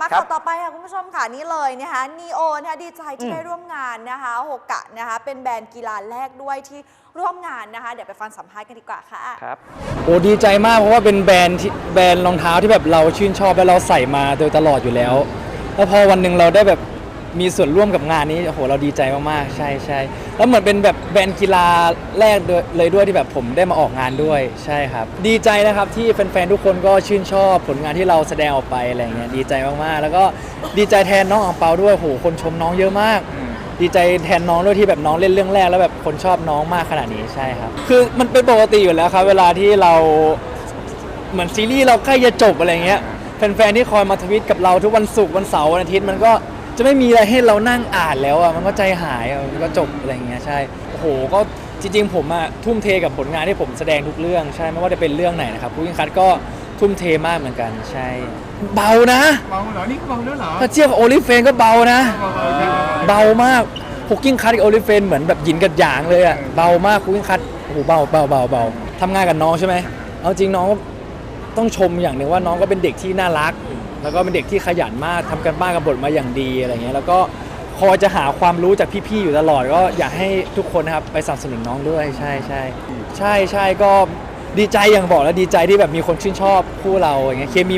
มาครัข่าบวต่อไปค่ะคุณผู้ชมค่ะนี่เลยนะคะนีโอนะคะดีใจที่อืมได้ร่วมงานนะคะโฮกะนะคะเป็นแบรนด์กีฬาแรกด้วยที่ร่วมงานนะคะเดี๋ยวไปฟังสัมภาษณ์กันดีกว่าค่ะครับโอ้ดีใจมากเพราะว่าเป็นแบรนด์ที่แบรนด์รองเท้าที่แบบเราชื่นชอบและเราใส่มาโดยตลอดอยู่แล้ว แล้วพอวันหนึ่งเราได้แบบ มีส่วนร่วมกับงานนี้โอ้โหเราดีใจมากๆใช่ใช่แล้วเหมือนเป็นแบบแบรนด์กีฬาแรกด้วยเลยด้วยที่แบบผมได้มาออกงานด้วยใช่ครับ ดีใจนะครับที่แฟนๆทุกคนก็ชื่นชอบผลงานที่เราแสดงออกไปอะไรเงี้ยดีใจมากๆ แล้วก็ดีใจแทนน้องอังเปาด้วยโอ้โหคนชมน้องเยอะมาก ดีใจแทนน้องด้วยที่แบบน้องเล่นเรื่องแรกแล้วแบบคนชอบน้องมากขนาดนี้ใช่ครับคือมันเป็นปกติอยู่แล้วครับเวลาที่เราเหมือนซีรีส์เราใกล้จะจบอะไรเงี้ยแฟนๆที่คอยมาทวิตกับเราทุกวันศุกร์วันเสาร์วันอาทิตย์มันก็ จะไม่มีอะไรให้เรานั่งอ่านแล้วอะมันก็ใจหายอะมันก็จบอะไรเงี้ยใช่โอ้โหก็จริงๆ ผมอะทุ่มเทกับผลงานที่ผมแสดงทุกเรื่องใช่ไม่ว่าจะเป็นเรื่องไหนนะครับผู้ยิงคัดก็ทุ่มเทมากเหมือนกันใช่เบานะเบาเหรอ นี่ก็เบาแล้วเหรอถ้าเทียบกับโอลิเฟนก็เบานะ เบาๆใช่เบามากคุกกิ้งคัทกับโอลิเฟนเหมือนแบบหยินกับหยางเลยอะเบามากคุกกิ้งคัทโอ้โหเบาเบาเบาเบาทำงานกับน้องใช่ไหมเอาจริงน้องก็ต้องชมอย่างหนึ่งว่าน้องก็เป็นเด็กที่น่ารัก แล้วก็เป็นเด็กที่ขยันมากทำกันบ้านกับบทมาอย่างดีอะไรเงี้ยแล้วก็คอยจะหาความรู้จากพี่ๆอยู่ตลอด ก็อยากให้ทุกคนนะครับไปสนับสนุนน้องด้วยใช่ใช่ใช่ใช่ก็ดีใจอย่างบอกแล้วดีใจที่แบบมีคนชื่นชอบคู่เราอย่างเงี้ยเคมี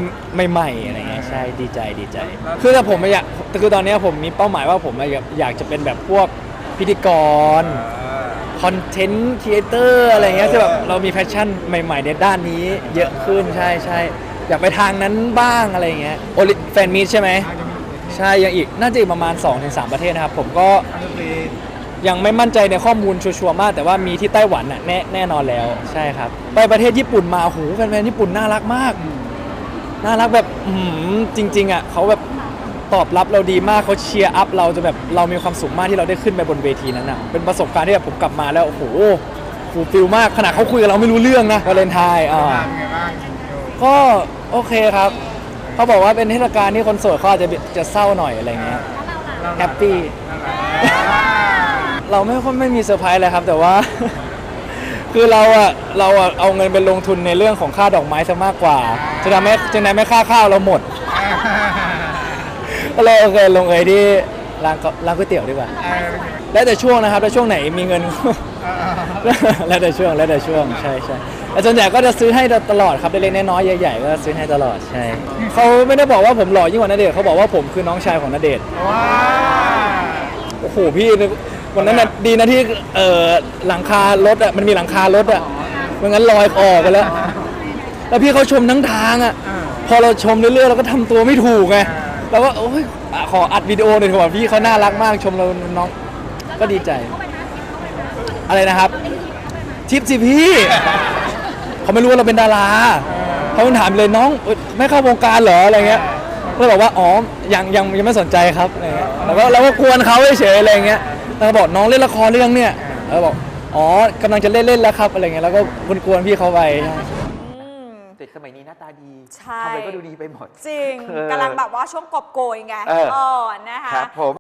ใหม่ๆอะไรเงี้ยใช่ดีใจดีใจ คือแต่ผมอยากคือตอนนี้ผมมีเป้าหมายว่าผมอยากจะเป็นแบบพวกพิธีกรคอนเทนต์ครีเอเตอร์อะไรเงี้ยที่แบบเรามีแพชชั่นใหม่ ๆ ในด้านนี้เยอะขึ้นใช่ใช่ อยากไปทางนั้นบ้างอะไรเงี้ยโอลิแฟนมีตใช่ไหมอาจจะมีใช่ยังอีกน่าจะอีกประมาณ 2-3 ประเทศนะครับ ผมก็อาจจะมียังไม่มั่นใจในข้อมูลชัวร์ๆมาก แต่ว่ามีที่ไต้หวันน่ะแน่แน่นอนแล้วใช่ครับ ไปประเทศญี่ปุ่นมาโอ้โหแฟนๆญี่ปุ่นน่ารักมาก น่ารักแบบอื้อหือจริง ๆอะเขาแบบตอบรับเราดีมากเขาเชียร์อัพเราจนแบบเรามีความสุขมากที่เราได้ขึ้นไปบนเวทีนั้นอะเป็นประสบการณ์ที่แบบผมกลับมาแล้วโอ้โหฟูลฟิลมากขนาดเขาคุยกับเราไม่รู้เรื่องนะวาเลนไทน์อ่าเป็นไงบ้างก็ โอเคครับ เขาบอกว่าเป็นเทศกาลที่คนโสดเขาอาจจะจะเศร้าหน่อยอะไรเงี้ยแฮปปี้เราไม่ค่อยไม่มีเซอร์ไพรส์เลยครับ แต่ว่า คือเราอะเราอะเอาเงินไปลงทุนในเรื่องของค่าดอกไม้ซะมากกว่าจะทำให้จะทำให้ค่าข้าวเราหมดก็เลยโอเคลงเอยที่ร้านก็ร้านก๋วยเตี๋ยวดีกว่า แล้วแต่ช่วงนะครับแล้วช่วงไหนมีเงิน แล้วแต่ช่วงแล้วแต่ช่วงใช่ใช่แต่ส่วนใหญ่ก็จะซื้อให้ตลอดครับเล็กๆน้อยๆใหญ่ๆก็ซื้อให้ตลอดใช่เขาไม่ได้บอกว่าผมหล่อยิ่งกว่าณเดชน์เขาบอกว่าผมคือน้องชายของณเดชน์ว้าโอ้โหพี่วันนั้นน่ะดีนะที่เออหลังคารถอะมันมีหลังคารถอะไม่งั้นลอยออกไปแล้ว แล้วพี่เขาชมทั้งทางอะพอเราชมเรื่อยๆเราก็ทำตัวไม่ถูกไงเราก็โอ้ยอะขออัดวิดีโอหน่อยเถอะพี่เขาน่ารักมากชมเราน้องก็ดีใจ อะไรนะครับ ทิปสิพี่ เขาไม่รู้ว่าเราเป็นดาราเขาถามเลยน้องเอ้ยไม่เข้าวงการเหรออะไรเงี้ยก็เลยบอกว่าอ๋อยังยังยังไม่สนใจครับอะไรเงี้ยแล้วก็เราก็กวนเขาเฉยๆอะไรเงี้ยแล้วก็บอกน้องเล่นละครเรื่องเนี้ยแล้วบอกอ๋อกำลังจะเล่นเล่นแล้วครับอะไรเงี้ยแล้วก็กวนๆพี่เขาไป อืม เด็กสมัยนี้หน้าตาดีใช่ ทำอะไรก็ดูดีไปหมด จริงเออกำลังแบบว่าช่วงกอบโกยไงเออเออนะคะ ครับผม